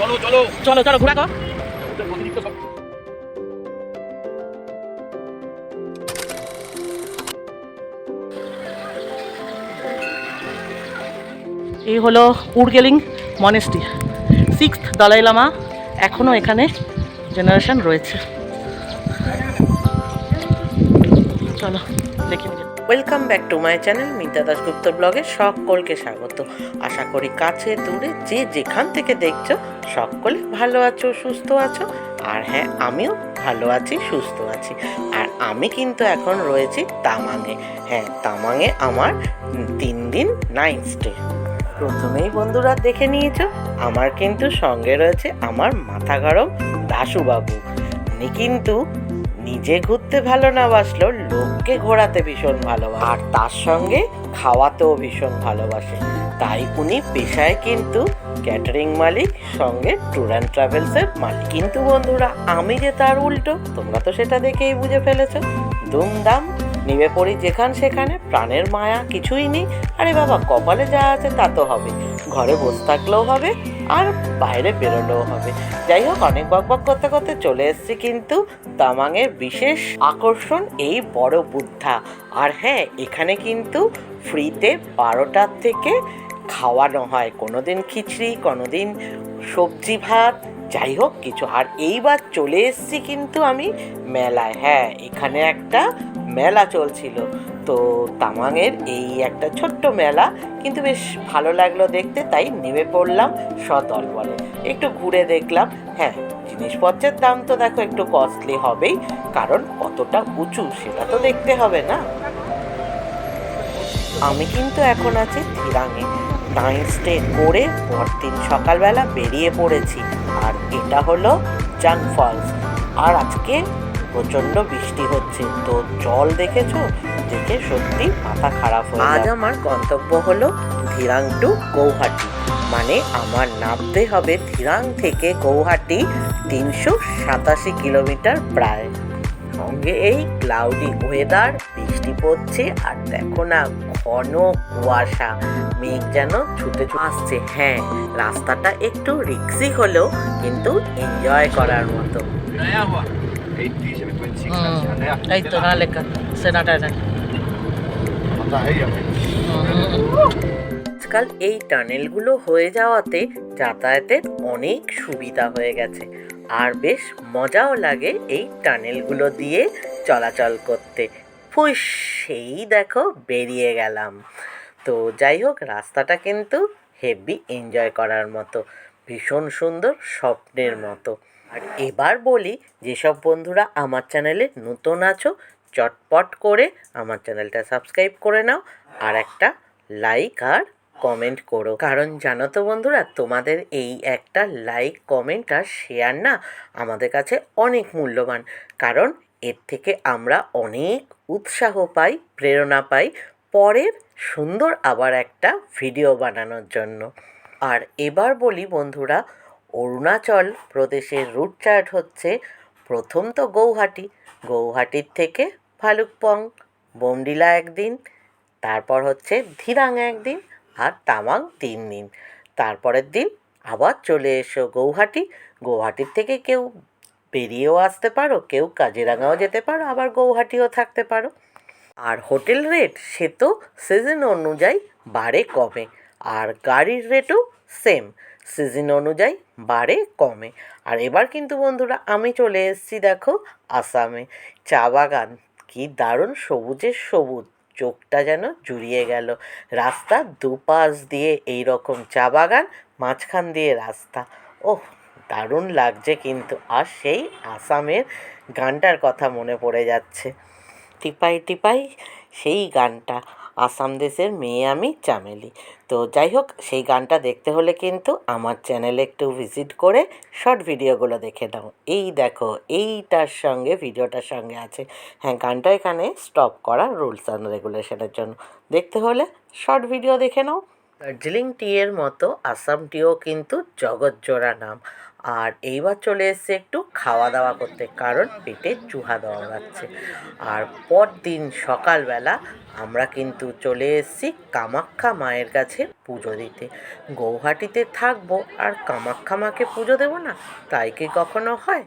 চলো চলো। চলো চলো, ঘোরা এই হলো উর্গেলিং মনেস্ট্রি। সিক্স দলাই লামা এখনও এখানে জেনারেশন রয়েছে। চলো, দেখে। নিয়ে welcome back to my channel Mita Dasgupta ব্লগে সকলকে স্বাগত। আশা করি কাছে, দূরে, যে যেখান থেকে দেখছ, সকলে ভালো আছো, সুস্থ আছো। আর হ্যাঁ আমিও ভালো আছি, সুস্থ আছি। আর আমি কিন্তু এখন রয়েছি তামাঙে হ্যাঁ তামাঙে আমার তিন দিন নাইট স্টে প্রথমেই বন্ধুরা দেখে নিয়েছো, আমার কিন্তু সঙ্গে রয়েছে আমার মাথা গরম দাশুবাবু উনি কিন্তু নিজে ঘুরতে ভালো না বাসলেও লোককে ঘোরাতে ভীষণ ভালোবাসে। আর তার সঙ্গে খাওয়াতেও ভীষণ ভালোবাসে। তাই উনি পেশায় কিন্তু ক্যাটারিং মালিক, সঙ্গে ট্যুর অ্যান্ড ট্রাভেলসের মালিক। কিন্তু বন্ধুরা, আমি যে তার উল্টো, তোমরা তো সেটা দেখেই বুঝে ফেলেছো। দুমদাম নিবে পড়ি যেখান সেখানে, প্রাণের মায়া কিছুই নেই। আরে বাবা, কপালে যা আছে তা তো হবে। ঘরে বসে থাকলেও হবে, আর বাইরে বেরোলেও হবে। যাই হোক, অনেক বক বক করতে করতে চলে এসেছি কিন্তু তামাংয়ের বিশেষ আকর্ষণ এই বড় বুদ্ধা। আর হ্যাঁ এখানে কিন্তু ফ্রিতে বারোটার থেকে খাওয়ানো হয়। কোনোদিন খিচড়ি, কোনোদিন সবজি ভাত। যাই হোক, কিছু। আর এইবার চলে এসেছি কিন্তু আমি মেলায়। হ্যাঁ এখানে একটা মেলা চলছিল। তো তামাংয়ের এই একটা ছোট্ট মেলা কিন্তু বেশ ভালো লাগল দেখতে, তাই নেমে পড়লাম সদল বলে একটু ঘুরে দেখলাম হ্যাঁ জিনিসপত্রের দাম তো দেখো একটু কস্টলি হবেই, কারণ কতটা উঁচু সেটা তো দেখতে হবে না। আমি কিন্তু এখন আছি থিরাঙে। নাইট স্টে করে পরদিন সকালবেলা বেরিয়ে পড়েছি, আর এটা হলো জাং ফলস। আর আজকে প্রচণ্ড বৃষ্টি হচ্ছে। তো জল দেখেছ? দেখে সত্যি মাথা খারাপ হয়ে আজ আমার গন্তব্য হলো ধীরাং টু গৌহাটি। মানে আমার নামতে হবে ধীরাং থেকে গৌহাটি তিনশো সাতাশি কিলোমিটার প্রায়। সঙ্গে এই ক্লাউডি ওয়েদার বৃষ্টি পড়ছে আর দেখো না ঘন কুয়াশা। মেঘ যেন ছুটে ছুটে আসছে। হ্যাঁ রাস্তাটা একটু রিক্সি হলেও কিন্তু এনজয় করার মতো। আজকাল এই টানেলগুলো হয়ে যাওয়াতে যাতায়াতের অনেক সুবিধা হয়ে গেছে। আর বেশ মজাও লাগে এই টানেলগুলো দিয়ে চলাচল করতে। সেই দেখো বেরিয়ে গেলাম। তো যাই হোক রাস্তাটা কিন্তু হেভি এনজয় করার মতো। ভীষণ সুন্দর স্বপ্নের মতো। আর এবার বলি, যেসব বন্ধুরা আমার চ্যানেলে নতুন আছো, চটপট করে আমার চ্যানেলটা সাবস্ক্রাইব করে নাও আর একটা লাইক আর কমেন্ট করো। কারণ জানো তো বন্ধুরা, তোমাদের এই একটা লাইক, কমেন্ট আর শেয়ার না আমাদের কাছে অনেক মূল্যবান। কারণ এর থেকে আমরা অনেক উৎসাহ পাই, প্রেরণা পাই পরের সুন্দর আবার একটা ভিডিও বানানোর জন্য। আর এবার বলি বন্ধুরা অরুণাচল প্রদেশের রুট চার্ট হচ্ছে প্রথম তো গৌহাটি। গৌহাটির থেকে ভালুকপং বোমডিলা একদিন, তারপর হচ্ছে ধিরাং একদিন আর তামাং তিন দিন। তারপরের দিন আবার চলে এসো গৌহাটি। গৌহাটির থেকে কেউ বেরিয়েও আসতে পারো, কেউ কাজিরাঙাও যেতে পারো, আবার গৌহাটিও থাকতে পারো। আর হোটেল রেট সে তো সিজন অনুযায়ী বাড়ে কমে আর গাড়ির রেটও সেম সিজন অনুযায়ী বাড়ে, কমে। আর এবার কিন্তু বন্ধুরা আমি চলে এসেছি দেখো আসামে। চা বাগান। কি দারুণ সবুজের সবুজ। চোখটা যেন জুড়িয়ে গেল। রাস্তার দুপাশ দিয়ে এই রকম চা বাগান, মাঝখান দিয়ে রাস্তা। ওহ, দারুণ লাগছে কিন্তু। আর সেই আসামের গানটার কথা মনে পড়ে যাচ্ছে। টিপাই টিপাই সেই গানটা। আসাম দেশের মেয়ে আমি চামেলি। তো যাই হোক, সেই গানটা দেখতে হলে কিন্তু আমার চ্যানেলে একটু ভিজিট করে শর্ট ভিডিওগুলো দেখে নাও। এই দেখো, এইটার সঙ্গে, ভিডিওটার সঙ্গে আছে। হ্যাঁ গানটা এখানে স্টপ করা রুলস অ্যান্ড রেগুলেশনের জন্য। দেখতে হলে শর্ট ভিডিও দেখে নাও। দার্জিলিং টি এর মতো আসাম টিও কিন্তু জগৎজোড়া নাম। আর এইবার চলে এসছে একটু খাওয়া দাওয়া করতে কারণ পেটে চুহা দেওয়া যাচ্ছে। আর পরদিন সকালবেলা আমরা কিন্তু চলে এসেছি কামাখ্যা মায়ের কাছে পুজো দিতে। গৌহাটিতে থাকব আর কামাখ্যা মাকে পুজো দেবো না তাই কি কখনো হয়?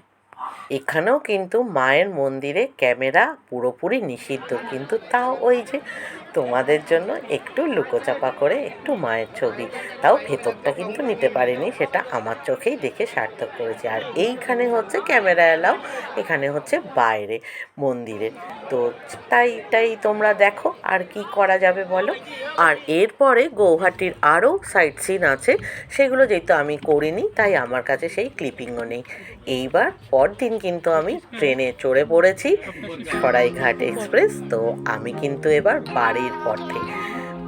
এখানেও কিন্তু মায়ের মন্দিরে ক্যামেরা পুরোপুরি নিষিদ্ধ কিন্তু তাও ওই যে তোমাদের জন্য একটু লুকোচাপা করে একটু মায়ের ছবি। তাও ভেতরটা কিন্তু নিতে পারিনি, সেটা আমার চোখেই দেখে সার্থক করেছি। আর এইখানে হচ্ছে ক্যামেরা এলাও, এখানে হচ্ছে বাইরে, মন্দিরে। তো তাই তাই তোমরা দেখো আর কি করা যাবে বলো। আর এরপরে গৌহাটির আরও সাইট সিন আছে, সেগুলো যেহেতু আমি করিনি, তাই আমার কাছে সেই ক্লিপিংও নেই। এইবার পরদিন কিন্তু আমি ট্রেনে চড়ে পড়েছি সরাইঘাট এক্সপ্রেস তো আমি কিন্তু এবার বাড়ির পথে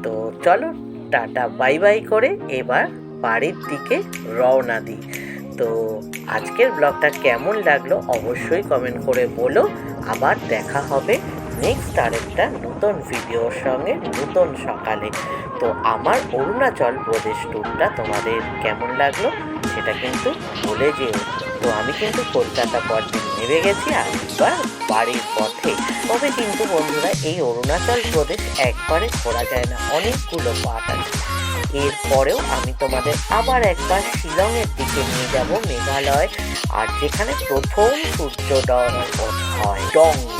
তো চলো টাটা, বাই বাই করে এবার বাড়ির দিকে রওনা দিই। তো আজকের ব্লগটা কেমন লাগল অবশ্যই কমেন্ট করে বলো। আবার দেখা হবে নেক্সট আরেকটা নতুন ভিডিওর সঙ্গে, নতুন সকালে। তো আমার অরুণাচল প্রদেশ ট্যুরটা তোমাদের কেমন লাগল সেটা কিন্তু বলে যেও। তো আমি কিন্তু কলকাতা পথে নেমে গেছি আর বাড়ির পথে। তবে কিন্তু বন্ধুরা, এই অরুণাচল প্রদেশ একবারে ঘোরা যায় না, অনেকগুলো পাঠ আছে। এরপরেও আমি তোমাদের আবার একবার শিলংয়ের দিকে নিয়ে যাব, মেঘালয়, আর যেখানে প্রথম সূর্যোদয় হয়, ডং।